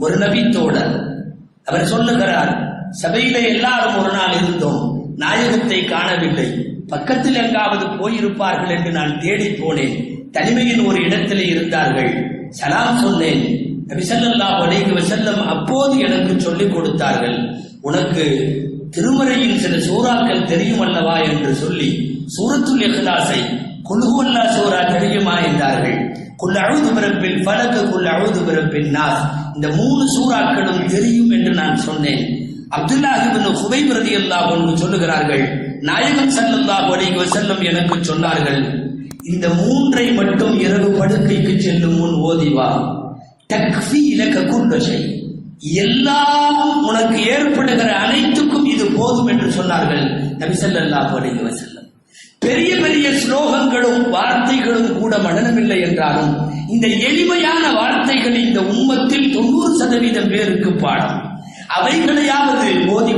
ஒரு நபி தோழர். அவர் சொல்லுகிறார் சபையில எல்லாரும் ஒரு நாள் இருந்தோம். நாயகத்தை காணவில்லை. பக்கத்தில் எங்காவது போயிருப்பார்கள் என்று நான் தேடி போனேன். தனிமையின் ஒரு இடத்திலே இருந்தார்கள். சலாம் சொன்னேன் நபி ஸல்லல்லாஹு வசல்லம் அப்போது எனக்கு சொல்லிக் கொடுத்தார்கள். உனக்கு திருமறையில் சில சூறாக்கள் தெரியும் அல்லவா? என்று சொல்லி சூரத்துல் இஹ்லாஸை குல்ஹுவல்லா சூறா தெரியுமா? என்றார்கள். குல் அழுது பிறப்பில் பலக்கு குல் அழுது பிறப்பின் நாஸ் இந்த மூணு சூறாக்களும் தெரியும் என்று நான் சொன்னேன். அப்துல்லாஹ் ஹுபை பிரதி அல்லாஹ் ஒன்று சொல்லுகிறார்கள் நாயகம் செல்லல்லா அலைஹி செல்லும் எனக்கு சொன்னார்கள் இந்த மூன்றை மட்டும் இரவு படுக்கைக்கு செல்லும் முன் ஓதி வா. தக்ஃபி இலக்க குல்ல எல்லாம் உனக்கு ஏற்படுகிற அனைத்துக்கும் இது போதும் என்று சொன்னார்கள் நபி ஸல்லல்லாஹு அலைஹி வஸல்லம். பெரிய பெரிய ஸ்லோகங்களும் வார்த்தைகளும் கூட மனநமில்லை என்றாலும் இந்த எளிமையான வார்த்தைகள் இந்த உம்மத்தில் தொண்ணூறு சதவீதம் பேருக்கு பாடம். அவைகளையாவது மோதி